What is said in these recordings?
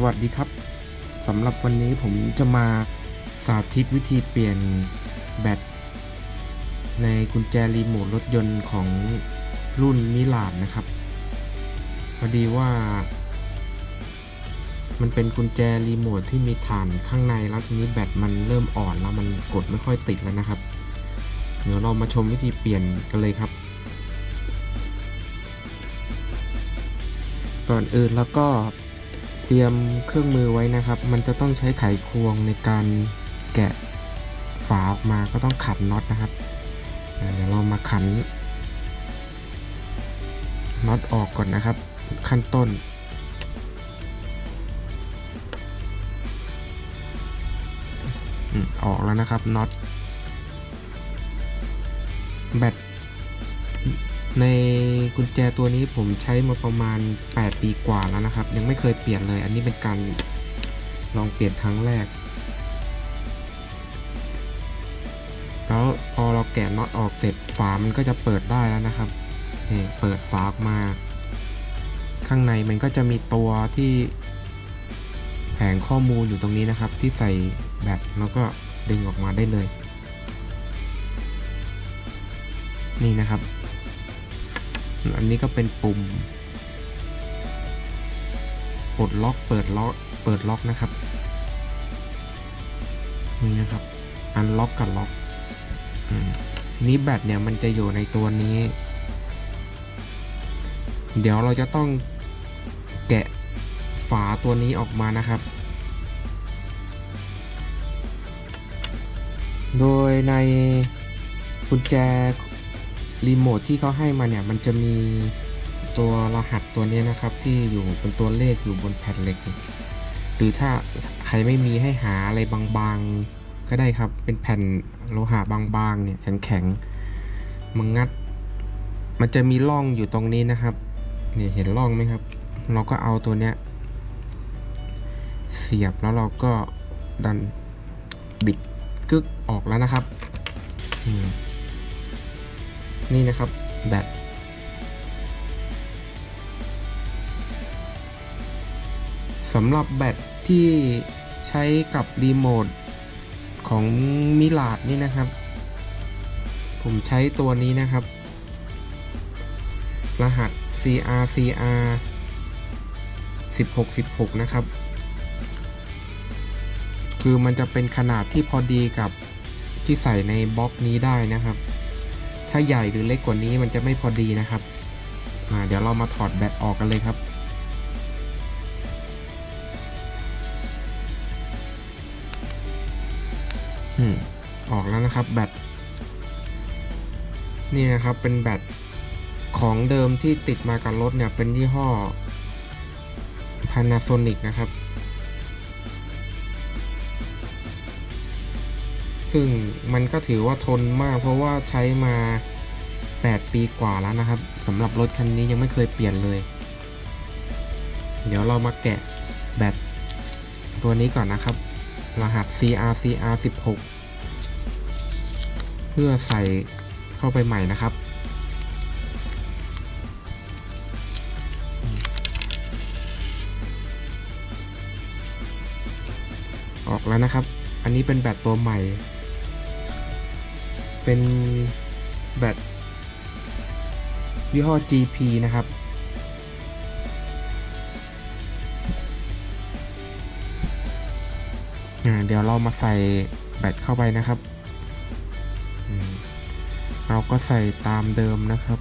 สวัสดีครับสำหรับวันนี้ผมจะมาสาธิตวิธีเปลี่ยนแบตในกุญแจรีโมทรถยนต์ของรุ่นมิลานนะครับ พอดีว่า มันเป็นกุญแจรีโมทที่มีฐานข้างในแล้วทีนี้แบตมันเริ่มอ่อนแล้วมันกดไม่ค่อยติดแล้วนะครับ เดี๋ยวเรามาชมวิธีเปลี่ยนกันเลยครับ ก่อนอื่นแล้วก็ เตรียมเครื่องมือไว้นะครับ มันจะต้องใช้ไขควงในการแกะฝาออกมาก็ต้องขันน็อตนะครับ เดี๋ยวเรามาขันน็อตออกก่อนนะครับ ขั้นต้น ออกแล้วนะครับน็อตแบต ในกุญแจตัวนี้ผมใช้มาประมาณ 8 ปีกว่าแล้วนะครับ ยังไม่เคยเปลี่ยนเลย อันนี้เป็นการลองเปลี่ยนครั้งแรก แล้วพอเราแกะน็อตออกเสร็จฝามันก็จะเปิดได้แล้วนะครับนี่เปิดฝาออกมา ข้างในมันก็จะมีตัวที่แผงข้อมูลอยู่ตรงนี้นะครับ ที่ใส่แบตแล้วก็ดึงออกมาได้เลย นี่นะครับ อันนี้ก็เป็นปุ่มปลดล็อกเปิดล็อกเปิดล็อกนะครับนี่นะครับ อันล็อกกับล็อกอนี้แบตเนี่ยมันจะอยู่ในตัวนี้ เดี๋ยวเราจะต้องแกะฝาตัวนี้ออกมานะครับ โดยในกุญแจ รีโมทที่เขาให้มาเนี่ยมันจะมีตัวรหัสตัวนี้นะครับ ที่อยู่เป็นตัวเลขอยู่บนแผ่นเหล็ก หรือถ้าใครไม่มีให้หาอะไรบางๆก็ได้ครับ เป็นแผ่นโลหะบางๆเนี่ยแข็งๆมังงัด มันจะมีร่องอยู่ตรงนี้นะครับเนี่ยเห็นร่องไหมครับ เราก็เอาตัวเนี้ยเสียบแล้วเราก็ดันบิดกึกออกแล้วนะครับอืม นี่นะครับแบตสำหรับแบตที่ใช้กับรีโมทของมิลาดนี่นะครับ ผมใช้ตัวนี้นะครับ รหัส CRCR 1616 นะครับ คือมันจะเป็นขนาดที่พอดีกับที่ใส่ในบล็อกนี้ได้นะครับ ถ้าใหญ่หรือเล็กกว่านี้มันจะไม่พอดีนะครับเดี๋ยวเรามาถอดแบตออกกันเลยครับ อืม ออกแล้วนะครับแบต นี่นะครับเป็นแบตของเดิมที่ติดมากับรถเนี่ยเป็นยี่ห้อ Panasonic นะครับ ซึ่งมันก็ถือว่าทนมาก เพราะว่าใช้มา 8 ปีกว่าแล้วนะครับสำหรับรถคันนี้ยังไม่เคยเปลี่ยนเลย เดี๋ยวเรามาแกะแบตตัวนี้ก่อนนะครับ รหัส CRCR 16 เพื่อใส่เข้าไปใหม่นะครับออกแล้วนะครับ อันนี้เป็นแบตตัวใหม่ เป็นแบตยี่ห้อ GP นะครับ เดี๋ยวเรามาใส่แบตเข้าไปนะครับ เราก็ใส่ตามเดิมนะครับ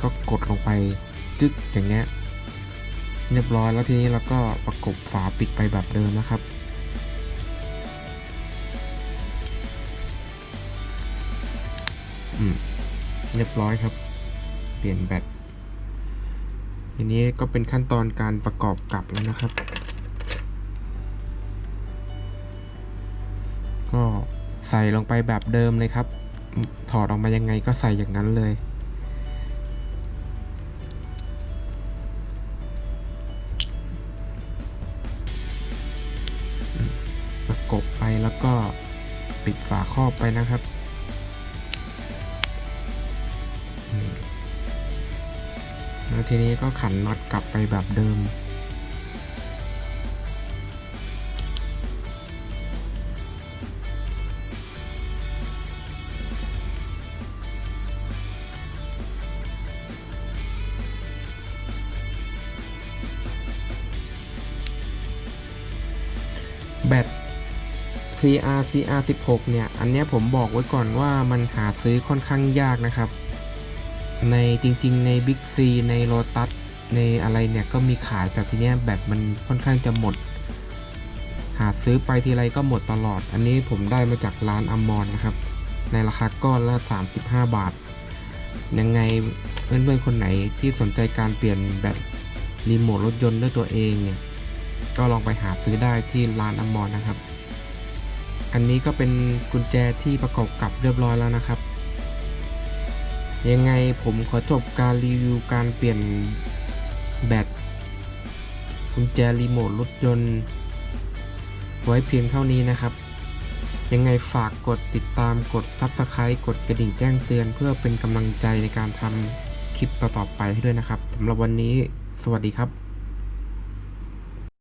ก็กดลงไปจึ๊กอย่างเงี้ย เรียบร้อยแล้วทีนี้เราก็ประกบฝาปิดไปแบบเดิมนะครับ เรียบร้อยครับ เปลี่ยนแบตทีนี้ก็เป็นขั้นตอนการประกอบกลับแล้วนะครับ ก็ใส่ลงไปแบบเดิมเลยครับ ถอดออกมายังไงก็ใส่อย่างนั้นเลยประกบไปแล้วก็ปิดฝาครอบไปนะครับ ทีนี้ก็ขันน็อตกลับไปแบบเดิม แบต CR CR 16เนี่ย อันนี้ผมบอกไว้ก่อนว่ามันหาซื้อค่อนข้างยากนะครับ ในจริงๆ ใน Big C ใน Lotus ในอะไรเนี่ยก็มีขายแต่ทีเนี้ยแบตมันค่อนข้างจะหมด หาซื้อไปทีไรก็หมดตลอด อันนี้ผมได้มาจากร้านอมรนนะครับ ในราคาก้อนละ 35 บาท ยังไงเพื่อนๆคนไหนที่สนใจการเปลี่ยนแบตรีโมทรถยนต์ด้วยตัวเองเนี่ยก็ลองไปหาซื้อได้ที่ร้านอมรนะครับ อันนี้ก็เป็นกุญแจที่ประกอบกับเรียบร้อยแล้วนะครับ ยังไงผมขอจบการรีวิวการเปลี่ยนแบตกุญแจรีโมทรถยนต์ ไว้เพียงเท่านี้นะครับ ยังไงฝากกดติดตามกด Subscribe กดกระดิ่งแจ้งเตือน เพื่อเป็นกำลังใจในการทำคลิปต่อๆไปให้ด้วยนะครับสำหรับวันนี้ สวัสดีครับ